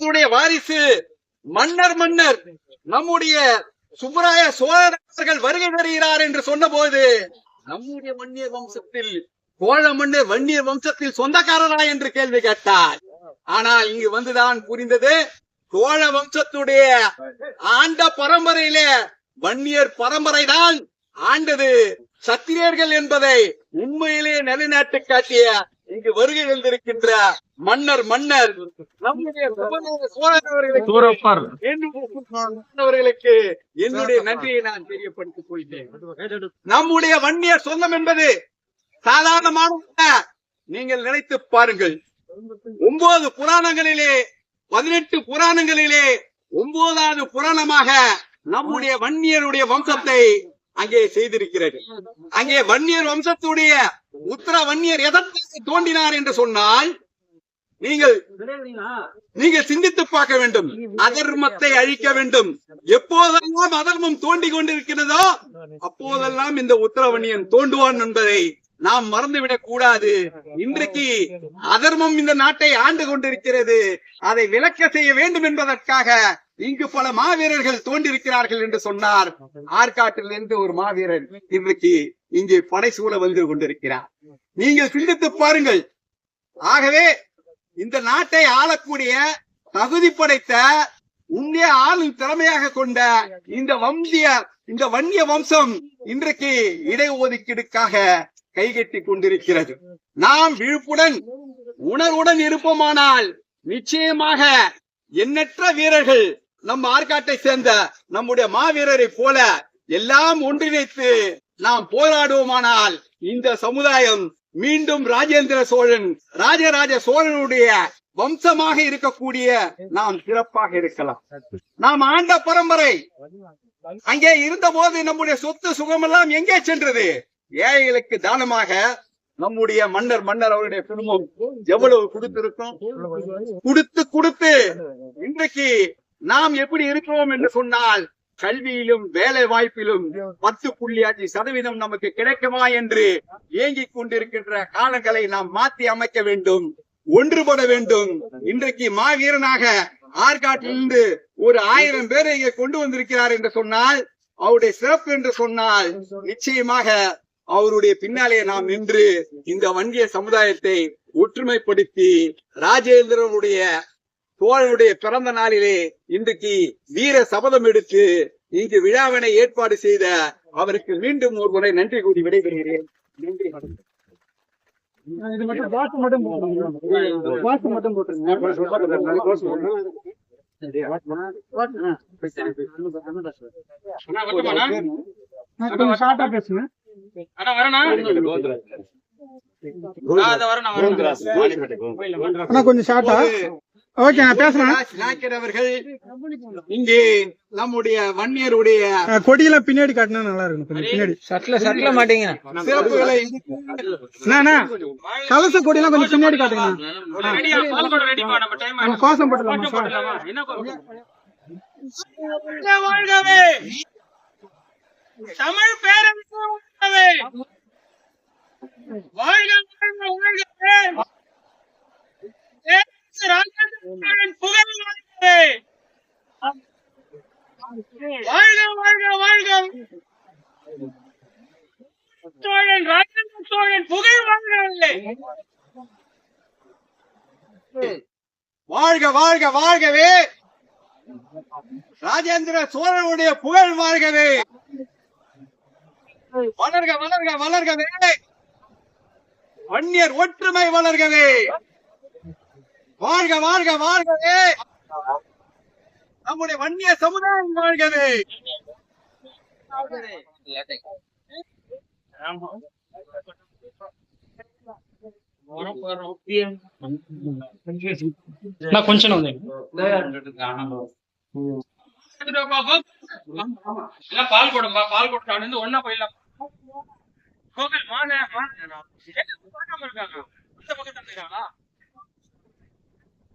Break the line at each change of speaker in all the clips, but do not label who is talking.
வம்சத்துடைய வாரிசு மன்னர் மன்னர் நம்முடைய சுப்பராய சோழர்கள் வருகை தருகிறார் என்று சொன்னபோது நம்முடைய வன்னியர் வம்சத்தில் சோழ மன்னர் வன்னியர் வம்சத்தில் சொந்தக்காரரா என்று கேள்வி கேட்டார். ஆனால் இங்கு வந்துதான் புரிந்தது சோழ வம்சத்துடைய ஆண்ட பரம்பரையிலே வன்னியர் பரம்பரை தான் ஆண்டது. சத்திரியர்கள் என்பதை உண்மையிலே நிலைநாட்டு காட்டிய இங்கு வருகை வந்திருக்கின்ற மன்னர் மன்னர் நம்முடைய அவர்களுக்கு என்னுடைய நன்றியை நான் தெரியப்படுத்திக் கொள்கிறேன். நம்முடைய வன்னியர் சொந்தம் என்பது சாதாரணமான நீங்கள் நினைத்து பாருங்கள். ஒன்பது புராணங்களிலே பதினெட்டு புராணங்களிலே ஒன்பதாவது புராணமாக நம்முடைய வன்னியருடைய வம்சத்தை அங்கே செய்திருக்கிறது. அங்கே வன்னியர் வம்சத்துடைய உத்தர வன்னியர் எதற்கு தோண்டினார் என்று சொன்னால் நீங்கள் நீங்கள் சிந்தித்து பார்க்க வேண்டும். அதர்மத்தை அழிக்க வேண்டும். எப்போதெல்லாம் அதர்மம் தோண்டி கொண்டிருக்கிறதோ அப்போதெல்லாம் இந்த உத்தரவணியன் தோண்டுவான் என்பதை நாம் மறந்துவிடக் கூடாது. இன்றைக்கு அதர்மம் இந்த நாட்டை ஆண்டு கொண்டிருக்கிறது. அதை விளக்க செய்ய வேண்டும் என்பதற்காக இங்கு பல மாவீரர்கள் தோன்றிருக்கிறார்கள் என்று சொன்னார். ஆற்காட்டிலிருந்து ஒரு மாவீரன் இன்றைக்கு இங்கே படைசூழ வந்து கொண்டிருக்கிறார். நீங்கள் சிந்தித்து பாருங்கள். ஆகவே இந்த நாட்டை ஆளக்கூடிய தகுதி படைத்த உண்மைய ஆளும் திறமையாக கொண்ட இந்த வம்சிய இந்த வன்னிய வம்சம் இன்றைக்கு இடஒதுக்கீடுக்காக கைகட்டி கொண்டிருக்கிறது. நாம் விழுப்புடன் உணர்வுடன் இருப்போமானால் நிச்சயமாக எண்ணற்ற வீரர்கள் நம் ஆற்காட்டை சேர்ந்த நம்முடைய மாவீரரை போல எல்லாம் ஒன்றிணைத்து நாம் போராடுவோமானால் இந்த சமுதாயம் மீண்டும் ராஜேந்திர சோழன் ராஜராஜ சோழனுடைய வம்சமாக இருக்கக்கூடிய நாம் சிறப்பாக இருக்கலாம். நாம் ஆண்ட பரம்பரை. அங்கே இருந்த போது நம்முடைய சொத்து சுகமெல்லாம் எங்கே சென்றது? ஏழைகளுக்கு தானமாக நம்முடைய மன்னர் மன்னர் அவருடைய குடும்பம் எவ்வளவு கொடுத்திருக்கும்? கொடுத்து கொடுத்து இன்றைக்கு நாம் எப்படி இருக்கிறோம் என்று சொன்னால் கல்வியிலும் வேலை வாய்ப்பிலும் பத்து புள்ளி அஞ்சு சதவீதம் நமக்கு கிடைக்குமா என்று ஏங்கிக் கொண்டிருக்கின்ற காலங்களை நாம் மாற்றி அமைக்க வேண்டும் ஒன்றுபட வேண்டும். இன்றைக்கு மாவீரனாக ஆற்காட்டிலிருந்து ஒரு ஆயிரம் பேரை இங்கே கொண்டு வந்திருக்கிறார் என்று சொன்னால் அவருடைய சிறப்பு என்று சொன்னால் நிச்சயமாக அவருடைய பின்னாலே நாம் நின்று இந்த வன்னிய சமுதாயத்தை ஒற்றுமைப்படுத்தி ராஜேந்திரனுடைய சோழனுடைய பிறந்த நாளிலே இன்றைக்கு வீர சபதம் எடுத்து இங்கு விழாவினை ஏற்பாடு செய்த அவருக்கு மீண்டும் ஒரு முறை நன்றி கூறி விடைபெறுகிறேன். நன்றி.
இது மட்டும் மட்டும் மட்டும் போட்டுருங்க. பேசுங்க. கொஞ்சம் ஷார்ட்டா ஓகே நான் பேசுறேன்.
அவர்கள் இங்கே நம்முடைய வன்னியருடைய
கொடியெல்லாம் பின்னாடி காட்டினா நல்லா இருக்கும். பின்னாடி.
சட்ல சட்ல மாட்டீங்க.
சிறப்புகளை
அண்ணா கலச கொடியெல்லாம் கொஞ்சம் பின்னாடி காட்டுங்க நம்ம கோசம் போட்டுலாமா
வாழ்கவே. தமிழ் பேரரசு வாழ்கவே. வாழ்க வாழ்க வாழ்கவே. வாழ்க வாழ்க வாழ்க. சோழன் ராஜேந்திர சோழன் புகழ் வாழ்கவே வாழ்க வாழ்க வாழ்கவே. ராஜேந்திர சோழனுடைய புகழ் வாழ்கவே. வளர்க வளர்க வளர்கவே. வன்னியர் ஒற்றுமை வளர்கவே. வாழ்க வாழ்க வாழ்கவே. நம்முடைய வன்னிய சமுதாயம் வாழ்கவே.
வந்து
எல்லாம் பால் கொடும்பா பால் கொடுத்து வந்து ஒன்னா போயிடலாம். கோவில் மான மான பார்க்காம இருக்காங்க இந்த பக்கத்துல இருக்காங்களா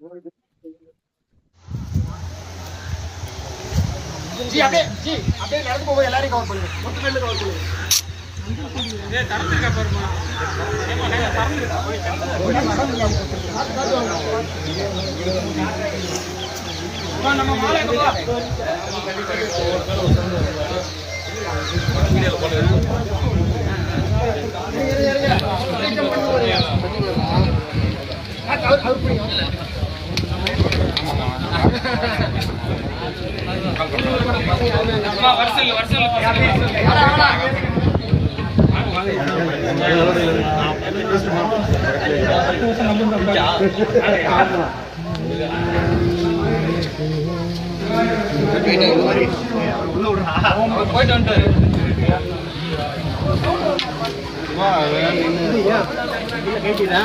ஒரு
ஜி அப்படியே ஜி அப்படியே நடந்து போக எல்லாரையும் கவர் பண்ணுங்க மொத்த பேர்ல கவர் பண்ணுங்க
பாருமா நம்ம போயிட்டு வந்துட்டாரு. கேட்டீங்க